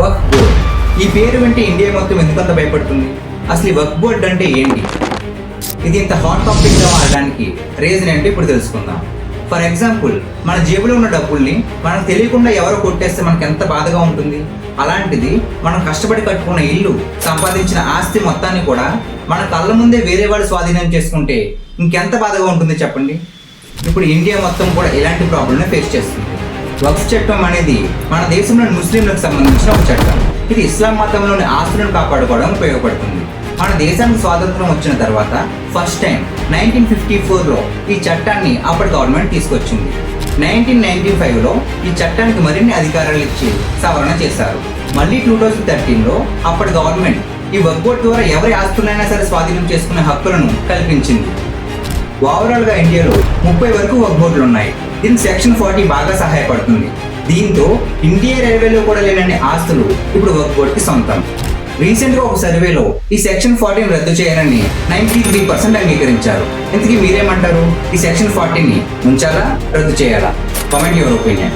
Work board. ఈ పేరు వింటే ఇండియా మొత్తం ఎందుకంత భయపడుతుంది? అసలు ఈ బోర్డ్ అంటే ఏంటి? ఇది ఇంత హాట్ టాపిక్గా మారడానికి రీజన్ ఏంటో ఇప్పుడు తెలుసుకుందాం. ఫర్ ఎగ్జాంపుల్ మన జేబులో ఉన్న డబ్బుల్ని మనకు తెలియకుండా ఎవరో కొట్టేస్తే మనకు ఎంత బాధగా ఉంటుంది? అలాంటిది మనం కష్టపడి కట్టుకున్న ఇల్లు సంపాదించిన ఆస్తి మొత్తాన్ని కూడా మన కళ్ళ ముందే వేరే వాళ్ళు స్వాధీనం చేసుకుంటే ఇంకెంత బాధగా ఉంటుంది చెప్పండి? ఇప్పుడు ఇండియా మొత్తం కూడా ఇలాంటి ప్రాబ్లమ్ని ఫేస్ చేస్తుంది. వక్ఫ్ చట్టం అనేది మన దేశంలోని ముస్లింలకు సంబంధించిన ఒక చట్టం. ఇది ఇస్లాం మతంలోని ఆస్తులను కాపాడుకోవడం ఉపయోగపడుతుంది. మన దేశానికి స్వాతంత్రం వచ్చిన తర్వాత ఫస్ట్ టైం నైన్టీన్ ఫిఫ్టీ ఫోర్లో ఈ చట్టాన్ని అప్పటి గవర్నమెంట్ తీసుకొచ్చింది. నైన్టీన్ నైన్టీ ఫైవ్లో ఈ చట్టానికి మరిన్ని అధికారాలు ఇచ్చి సవరణ చేశారు. మళ్ళీ టూ థౌజండ్ థర్టీన్లో అప్పటి గవర్నమెంట్ ఈ వర్కౌట్ ద్వారా ఎవరి ఆస్తులైనా సరే స్వాధీనం చేసుకునే హక్కులను కల్పించింది. ఓవరాల్గా ఇండియాలో ముప్పై వరకు వర్క్ ఉన్నాయి దీనికి సెక్షన్ ఫార్టీ బాగా సహాయపడుతుంది. దీంతో ఇండియా రైల్వేలో కూడా లేనన్ని ఆస్తులు ఇప్పుడు వర్క్ బోర్డ్ సొంతం. రీసెంట్గా ఒక సర్వేలో ఈ సెక్షన్ ఫార్టీని రద్దు చేయాలని నైన్టీ త్రీ పర్సెంట్ అంగీకరించారు. ఇంతకీ మీరేమంటారు? ఈ సెక్షన్ ఫార్టీని ఉంచాలా రద్దు చేయాలా? Comment your opinion.